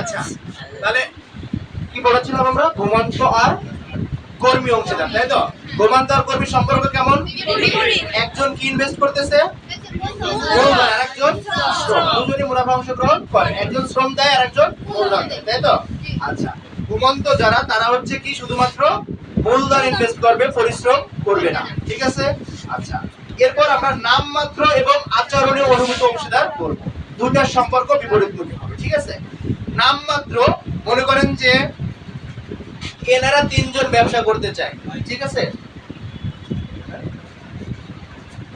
আচ্ছা তাহলে কি বলেছিলাম আমরা? আর কর্মী তাই তো? আর কর্মীর সম্পর্ক কেমন? একজন কি ইনভেস্ট করতেছে? দুজনই মুনাফা অংশগ্রহণ একজন শ্রম দেয় আর একজন তাই তো? আচ্ছা ঘুমন্ত যারা, তারা হচ্ছে কি শুধুমাত্র মূলধন ইনভেস্ট করবে, পরিশ্রম করবে না। ঠিক আছে? আচ্ছা এরপর আমরা নামমাত্র এবং আচরণীয় অনুভূত অংশীদার করব। দুটার সম্পর্ক বিপরীতমুখী হবে ঠিক আছে? নামমাত্র মনে করেন যে এনারা তিনজন ব্যবসা করতে চায় ঠিক আছে?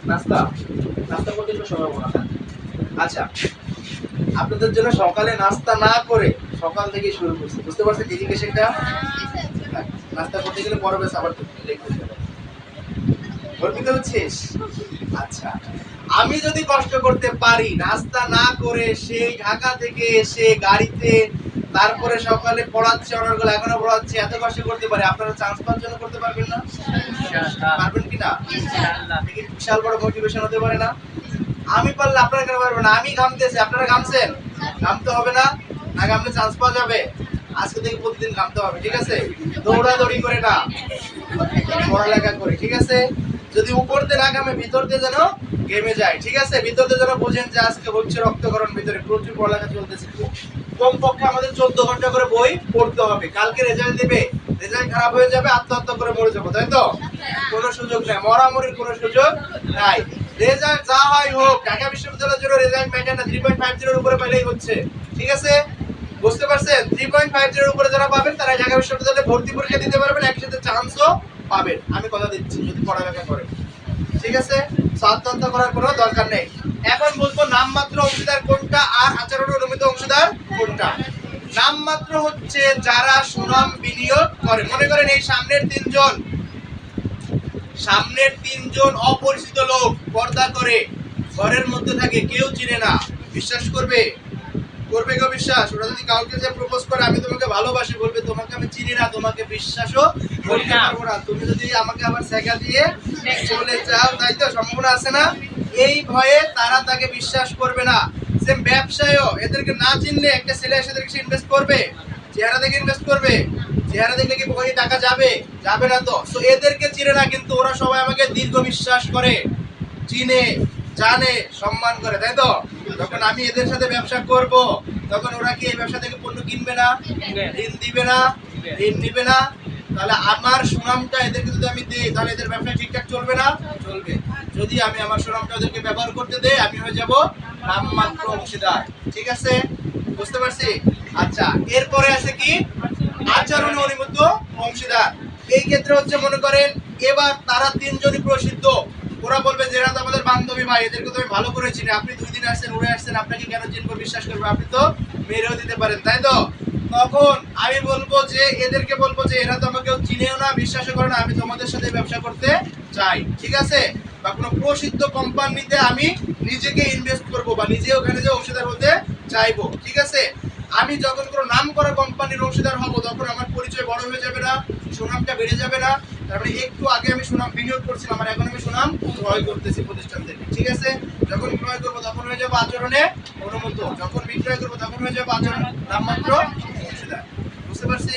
নাস্তা নাস্তা করতে সম্ভাবনা আছে। আচ্ছা আপনাদের জন্য সকালে নাস্তা না করে সকাল থেকে শুরু করছি বুঝতে পারছেন ডেডিকেশনটা নাস্তা করতে গেলে বেশ আবার লেট করতে হবে গর্বিত হচ্ছিস? আচ্ছা আমি যদি কষ্ট করতে পারি নাস্তা না করে সেই ঢাকা থেকে এসে গাড়িতে তারপরে সকালে পড়াচ্ছে অনার্গল এখনও পড়াচ্ছে এত কষ্ট করতে পারে আপনারা চান্স পাওয়ার জন্য করতে পারবেন না? পারবেন কি না? বিশাল বড় মোটিভেশন হতে পারে না? আমি পারলে আপনারা কেন পারবেন না? আমি ঘামতেছি আপনারা ঘামছেন? ঘামতে হবে না না ঘামলে চান্স পাওয়া যাবে। আজকে থেকে প্রতিদিন ঘামতে হবে ঠিক আছে? দৌড়াদৌড়ি করে না। পড়ালেখা করে ঠিক আছে? যদি উপর দিয়ে না ঘামে, ভিতর দিয়ে যেন গেমে যায়, ঠিক আছে? ভিতর দিয়ে যেন বোঝেন যে আজকে হচ্ছে রক্তকরণ ভিতরে প্রচুর পড়ালেখা চলতেছে। কমপক্ষে আমাদের চোদ্দ ঘণ্টা করে বই পড়তে হবে। কালকে রেজাল্ট দিবে রেজাল্ট খারাপ হয়ে যাবে, আত্মহত্যা করে মরে যাব, তাই তো? কোনো সুযোগ নেই, মরামরির কোনো সুযোগ নাই। রেজাল্ট যা হয় হোক, ঢাকা বিশ্ববিদ্যালয়ের জন্য রেজাল্ট ম্যাটার না থ্রি পয়েন্ট ফাইভ জিরোর উপরে পেলেই হচ্ছে, ঠিক আছে? বুঝতে পারছেন? থ্রি পয়েন্ট ফাইভ জিরোর উপরে যারা পাবেন, তারা ঢাকা বিশ্ববিদ্যালয়ে ভর্তি পরীক্ষা দিতে পারবেন, একসাথে চান্সও পাবেন। আমি কথা দিচ্ছি, যদি পড়ালেখা করেন। ঠিক আছে? সাবধানতা করার কোনো দরকার নেই। এখন বলব, নামমাত্র অংশীদার কোনটা আর আচরণ অনুমিত অংশীদার কোনটা? নামমাত্র হচ্ছে যারা সুনাম বিনিয়োগ করে মনে করেন এই সামনের তিনজন। সামনের তিনজন অপরিচিত লোক পর্দা করে, ঘরের মধ্যে থাকে, কেউ চিনে না। বিশ্বাস করবে? করবে কেউ বিশ্বাস? ওরা যদি কাউকে যে প্রপোজ করে আমি তোমাকে ভালোবাসি বলবে তোমাকে আমি চিনি না তোমাকে বিশ্বাসও করতে পারব না। তুমি যদি আমাকে আবার সেকা দিয়ে চলে যাও তাই তো? সম্ভাবনা আছে না? এই ভয়ে তারা তাকে বিশ্বাস করবে না। সেম ব্যবসায়ও এদেরকে না চিনলে একটা ছেলে এসে এদেরকে ইনভেস্ট করবে চেহারা দেখে ইনভেস্ট করবে চেহারা দেখলে কি পকেটে টাকা যাবে? যাবে না তো। তো এদেরকে চিনে না কিন্তু ওরা সবাই আমাকে দীর্ঘ বিশ্বাস করে চিনে জানে সম্মান করে তাই তো? যখন আমি এদের সাথে ব্যবসা করব তখন ওরা কি এই ব্যবসা থেকে পণ্য কিনবে না? ঋণ দিবে না? ঋণ নিবে না? তাহলে আমার সুনামটা এদেরকে যদি আমি দিই তাহলে এদের ব্যবসা ঠিকঠাক চলবে না? চলবে। যদি আমি আমার সুনামটা ওদেরকে ব্যবহার করতে দেই আমি হয়ে যাব নামমাত্র অংশীদার। ঠিক আছে? বুঝতে পারছি? আচ্ছা এরপরে আছে কি? আচরণ অনুমত অংশীদার। এই ক্ষেত্রে হচ্ছে মনে করেন এবার তারা তিনজনই প্রসিদ্ধ। ওরা বলবে যে এরা তো আমাদের বান্ধবী ভাই, এদেরকে তো আমি ভালো করে চিনি। আপনি দুই দিন আসছেন, উড়ে আসছেন, আপনাকে কেন চিনবো বিশ্বাস করব? আপনি তো মেরেও দিতে পারেন, তাই তো? তখন আমি বলব যে, এদেরকে বলব যে, এরা তো আমাকে চিনেও না, বিশ্বাসও করে না, আমি তোমাদের সাথে ব্যবসা করতে চাই, ঠিক আছে? বা কোনো প্রসিদ্ধ কোম্পানিতে আমি নিজেকে ইনভেস্ট করব বা নিজে ওখানে যে অংশীদার হতে চাইব, ঠিক আছে? আমি যখন কোনো নাম করা কোম্পানির অংশীদার হব, তখন আমার পরিচয় বড় হয়ে যাবে না, সুনামটা বেড়ে যাবে না তারপরে একটু আগে আমি সুনাম বিনিয়োগ করছিলাম আমার এখন আমি সুনাম ক্রয় করতেছি প্রতিষ্ঠান থেকে ঠিক আছে? যখন ক্রয় করব তখন হয়ে যাব আচরণে অনুমত যখন বিক্রয় করব তখন হয়ে যাব আচরণ নামমাত্র বুঝতে পারছি?